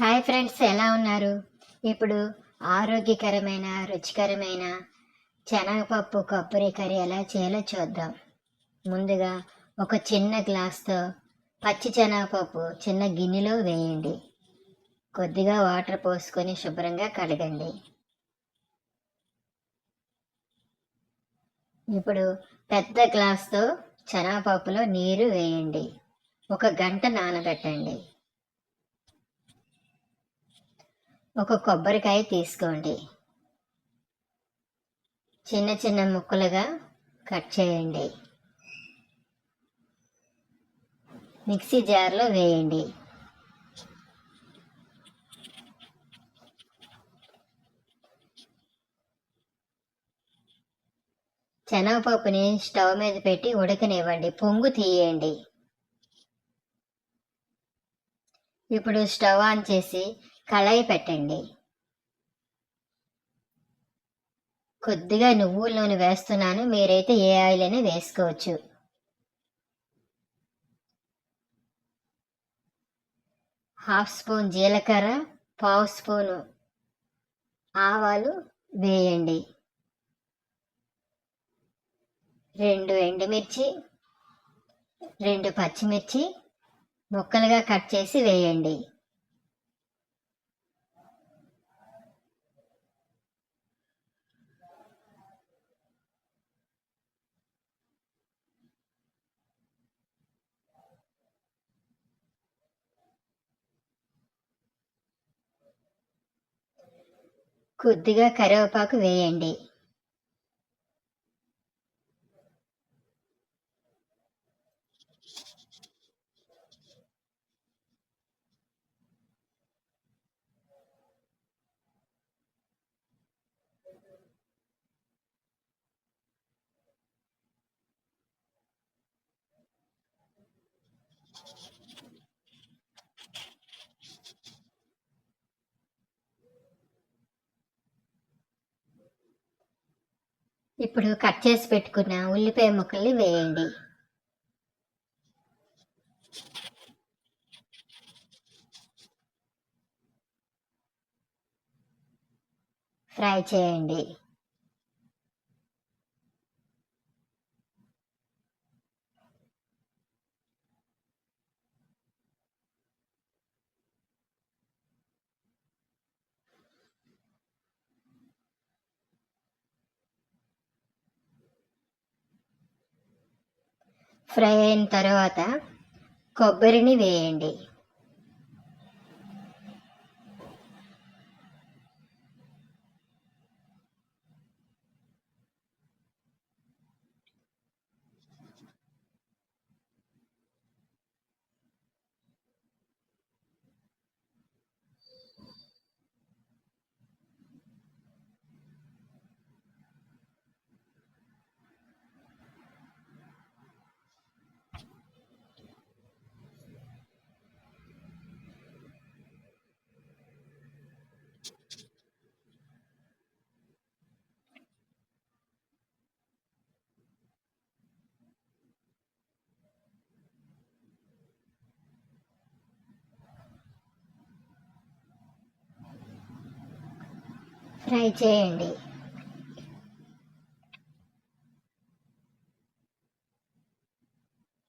Hi friends ఎలా ఉన్నారు? ఇప్పుడు ఆరోగ్యకరమైన రుచికరమైన శనగపప్పు కొబ్బరి కర్రీ ఎలా చేయాలో చూద్దాం. ముందుగా ఒక చిన్న గ్లాస్తో పచ్చి శనగపప్పు చిన్న గిన్నెలో వేయండి. కొద్దిగా వాటర్ పోసుకొని శుభ్రంగా కడగండి. ఇప్పుడు పెద్ద గ్లాస్తో శనగపప్పులో నీరు వేయండి. ఒక గంట నానబెట్టండి. ఒక కొబ్బరికాయ తీసుకోండి. చిన్న చిన్న ముక్కలుగా కట్ చేయండి. మిక్సీ జార్లో వేయండి. శనగపప్పుని స్టవ్ మీద పెట్టి ఉడకనివ్వండి. పొంగు తీయండి. ఇప్పుడు స్టవ్ ఆన్ చేసి కళాయి పెట్టండి. కొద్దిగా నువ్వుల నూనె వేస్తున్నాను. మీరైతే ఏ ఆయిల్ అయినా వేసుకోవచ్చు. హాఫ్ స్పూన్ జీలకర్ర పావు స్పూను ఆవాలు వేయండి. రెండు ఎండుమిర్చి రెండు పచ్చిమిర్చి ముక్కలుగా కట్ చేసి వేయండి. కొద్దిగా కరివేపాకు వేయండి. ఇప్పుడు కట్ చేసి పెట్టుకున్న ఉల్లిపాయ ముక్కల్ని వేయండి. ఫ్రై చేయండి. ఫ్రై అయిన తర్వాత కొబ్బరిని వేయండి. ఫ్రై చేయండి.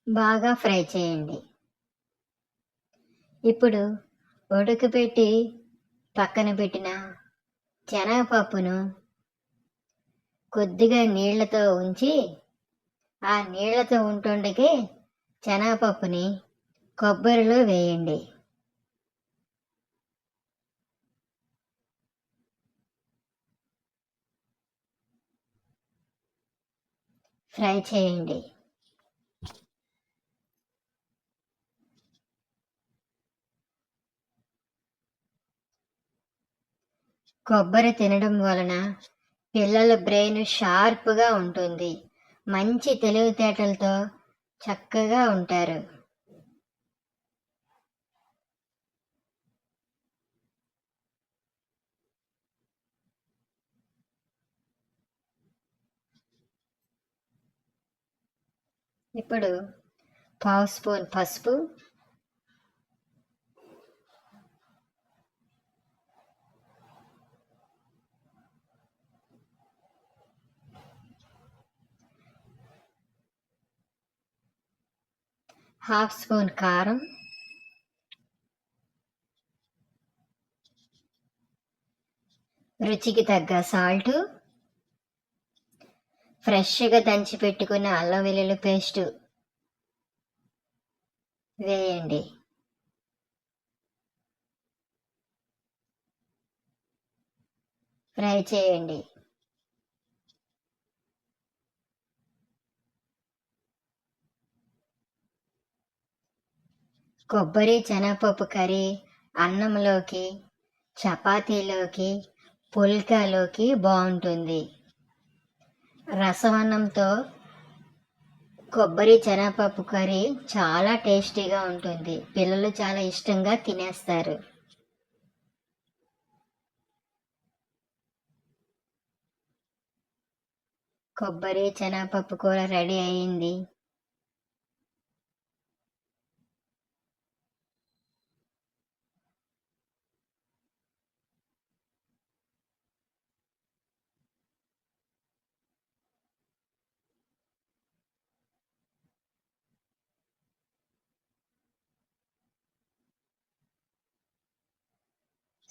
బాగా ఫ్రై చేయండి. ఇప్పుడు ఉడకపెట్టి పక్కన పెట్టిన శనగపప్పును కొద్దిగా నీళ్ళతో ఉంచి ఆ నీళ్ళతో ఉంటుండగే శనగపప్పుని కొబ్బరిలో వేయండి. ఫ్రై చేయండి. కొబ్బరి తినడం వలన పిల్లల బ్రెయిన్ షార్ప్గా ఉంటుంది. మంచి తెలివితేటలతో చక్కగా ఉంటారు. ఇప్పుడు పావు స్పూన్ పసుపు. హాఫ్ స్పూన్ కారం. రుచికి తగ్గ సాల్టు. ఫ్రెష్గా దంచి పెట్టుకున్న అల్లం వెల్లుల్లి పేస్ట్ వేయండి. ఫ్రై చేయండి. కొబ్బరి శనగపప్పు కర్రీ అన్నంలోకి చపాతీలోకి పుల్కాలోకి బాగుంటుంది. రసవన్నంతో కొబ్బరి శనగపప్పు కర్రీ చాలా టేస్టీగా ఉంటుంది. పిల్లలు చాలా ఇష్టంగా తినేస్తారు. కొబ్బరి శనగపప్పు కూర రెడీ అయింది.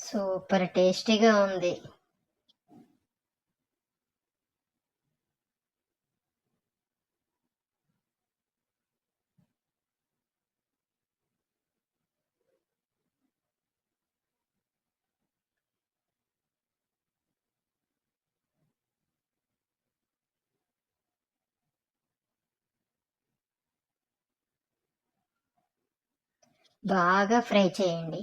సూపర్ టేస్టీగా ఉంది. బాగా ఫ్రై చేయండి.